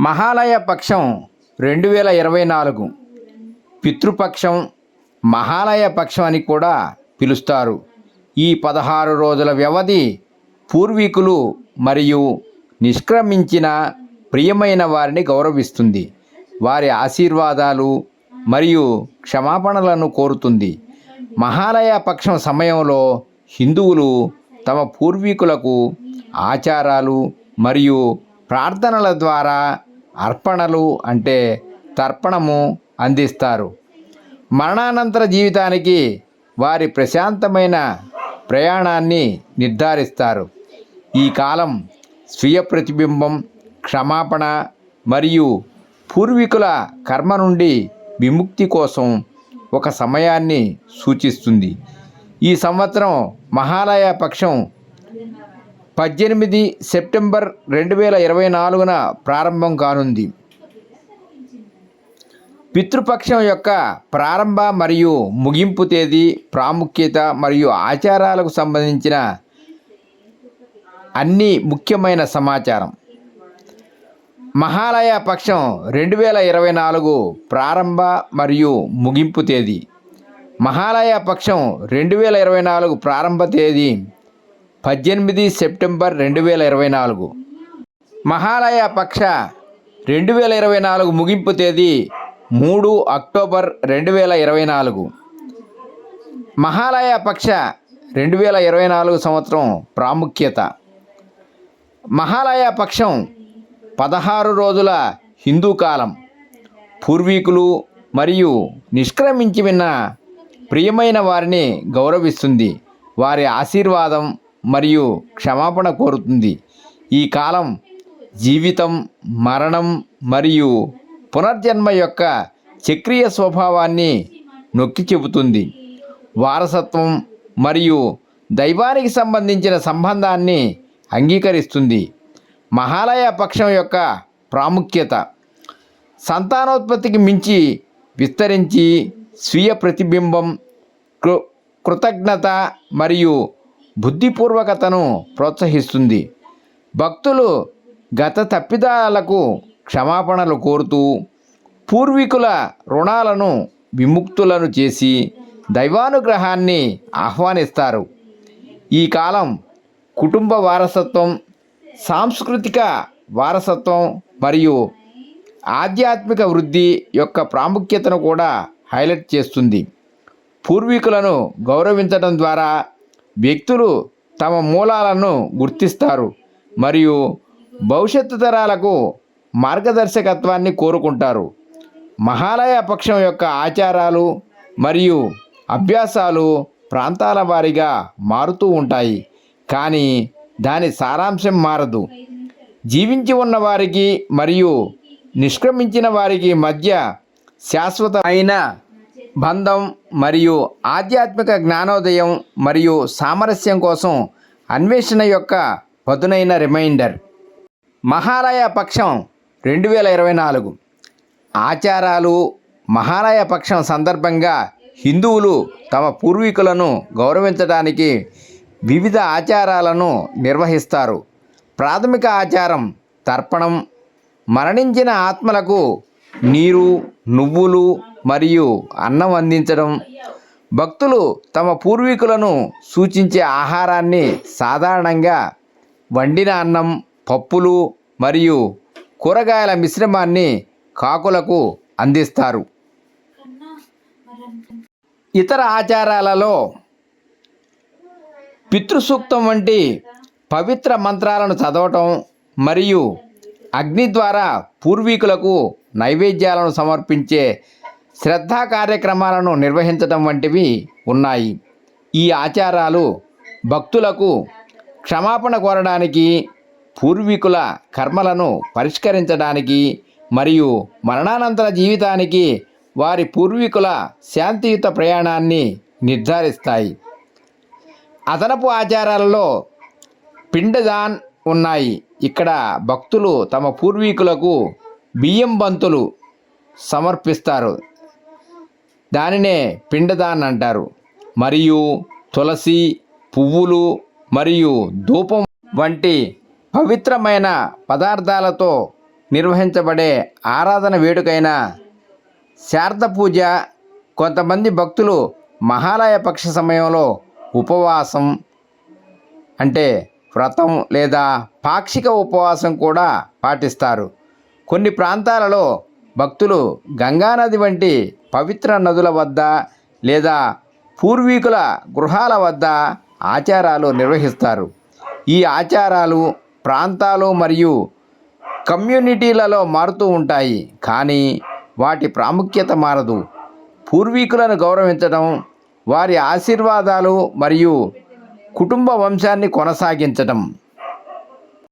మహాలయ పక్షం రెండు వేల ఇరవై నాలుగు. పితృపక్షం మహాలయ పక్షం అని కూడా పిలుస్తారు. ఈ పదహారు రోజుల వ్యవధి పూర్వీకులు మరియు నిష్క్రమించిన ప్రియమైన వారిని గౌరవిస్తుంది. వారి ఆశీర్వాదాలు మరియు క్షమాపణలను కోరుతుంది. మహాలయ పక్షం సమయంలో హిందువులు తమ పూర్వీకులకు ఆచారాలు మరియు ప్రార్థనల ద్వారా అర్పణలు అంటే తర్పణము అందిస్తారు. మరణానంతర జీవితానికి వారి ప్రశాంతమైన ప్రయాణాన్ని నిర్ధారిస్తారు. ఈ కాలం స్వీయ ప్రతిబింబం క్షమాపణ మరియు పూర్వీకుల కర్మ నుండి విముక్తి కోసం ఒక సమయాన్ని సూచిస్తుంది. ఈ సంవత్సరం మహాలయ పక్షం పద్దెనిమిది సెప్టెంబర్ రెండు వేల ఇరవై నాలుగున ప్రారంభం కానుంది. పితృపక్షం యొక్క ప్రారంభ మరియు ముగింపు తేదీ ప్రాముఖ్యత మరియు ఆచారాలకు సంబంధించిన అన్ని ముఖ్యమైన సమాచారం. మహాలయ పక్షం రెండు వేల ఇరవై నాలుగు ప్రారంభ మరియు ముగింపు తేదీ. మహాలయ పక్షం రెండు వేల ఇరవై నాలుగు ప్రారంభ తేదీ పద్దెనిమిది సెప్టెంబర్ రెండు వేల ఇరవై నాలుగు. మహాలయ పక్ష రెండు వేల ఇరవై నాలుగు ముగింపు తేదీ మూడు అక్టోబర్ రెండు వేల ఇరవై నాలుగు. మహాలయ పక్ష రెండు వేల ఇరవై నాలుగు సంవత్సరం ప్రాముఖ్యత. మహాలయ పక్షం పదహారు రోజుల హిందూ కాలం. పూర్వీకులు మరియు నిష్క్రమించి విన్న ప్రియమైన వారిని గౌరవిస్తుంది. వారి ఆశీర్వాదం మరియు క్షమాపణ కోరుతుంది. ఈ కాలం జీవితం మరణం మరియు పునర్జన్మ యొక్క చక్రీయ స్వభావాన్ని నొక్కి చెబుతుంది. వారసత్వం మరియు దైవానికి సంబంధించిన సంబంధాన్ని అంగీకరిస్తుంది. మహాలయ పక్షం యొక్క ప్రాముఖ్యత. సంతానోత్పత్తికి మించి విస్తరించి స్వీయ ప్రతిబింబం కృ కృతజ్ఞత మరియు బుద్ధిపూర్వకతను ప్రోత్సహిస్తుంది. భక్తులు గత తప్పిదాలకు క్షమాపణలు కోరుతూ పూర్వీకుల రుణాలను విముక్తులను చేసి దైవానుగ్రహాన్ని ఆహ్వానిస్తారు. ఈ కాలం కుటుంబ వారసత్వం సాంస్కృతిక వారసత్వం మరియు ఆధ్యాత్మిక వృద్ధి యొక్క ప్రాముఖ్యతను కూడా హైలైట్ చేస్తుంది. పూర్వీకులను గౌరవించడం ద్వారా వ్యక్తులు తమ మూలాలను గుర్తిస్తారు మరియు భవిష్యత్తు తరాలకు మార్గదర్శకత్వాన్ని కోరుకుంటారు. మహాలయ పక్షం యొక్క ఆచారాలు మరియు అభ్యాసాలు ప్రాంతాల వారీగా మారుతూ ఉంటాయి. కానీ దాని సారాంశం మారదు. జీవించి ఉన్న వారికి మరియు నిష్క్రమించిన వారికి మధ్య శాశ్వత అయిన బంధం మరియు ఆధ్యాత్మిక జ్ఞానోదయం మరియు సామరస్యం కోసం అన్వేషణ యొక్క పదునైన రిమైండర్. మహాలయ పక్షం రెండు వేల ఇరవై నాలుగు. ఆచారాలు మహాలయ పక్షం సందర్భంగా హిందువులు తమ పూర్వీకులను గౌరవించడానికి వివిధ ఆచారాలను నిర్వహిస్తారు. ప్రాథమిక ఆచారం తర్పణం మరణించిన ఆత్మలకు నీరు నువ్వులు మరియు అన్నం అందించడం. భక్తులు తమ పూర్వీకులను సూచించే ఆహారాన్ని సాధారణంగా వండిన అన్నం పప్పులు మరియు కూరగాయల మిశ్రమాన్ని కాకులకు అందిస్తారు. ఇతర ఆచారాలలో పితృసూక్తం వంటి పవిత్ర మంత్రాలను చదవటం మరియు అగ్ని ద్వారా పూర్వీకులకు నైవేద్యాలను సమర్పించే శ్రద్ధా కార్యక్రమాలను నిర్వహించడం వంటివి ఉన్నాయి. ఈ ఆచారాలు భక్తులకు క్షమాపణ కోరడానికి పూర్వీకుల కర్మలను పరిష్కరించడానికి మరియు మరణానంతర జీవితానికి వారి పూర్వీకుల శాంతియుత ప్రయాణాన్ని నిర్ధారిస్తాయి. అదనపు ఆచారాలలో పిండదాన్ ఉన్నాయి. ఇక్కడ భక్తులు తమ పూర్వీకులకు బియ్యం బంతులు సమర్పిస్తారు. దానినే పిండదాన్ అంటారు. మరియు తులసి పువ్వులు మరియు ధూపం వంటి పవిత్రమైన పదార్థాలతో నిర్వహించబడే ఆరాధన వేడుకైన శారద పూజ కొంతమంది భక్తులు మహాలయ పక్ష సమయంలో ఉపవాసం అంటే వ్రతం లేదా పాక్షిక ఉపవాసం కూడా పాటిస్తారు. కొన్ని ప్రాంతాలలో భక్తులు గంగానది వంటి పవిత్ర నదుల వద్ద లేదా పూర్వీకుల గృహాల వద్ద ఆచారాలు నిర్వహిస్తారు. ఈ ఆచారాలు ప్రాంతాలు మరియు కమ్యూనిటీలలో మారుతూ ఉంటాయి. కానీ వాటి ప్రాముఖ్యత మారదు. పూర్వీకులను గౌరవించడం వారి ఆశీర్వాదాలు మరియు కుటుంబ వంశాన్ని కొనసాగించడం.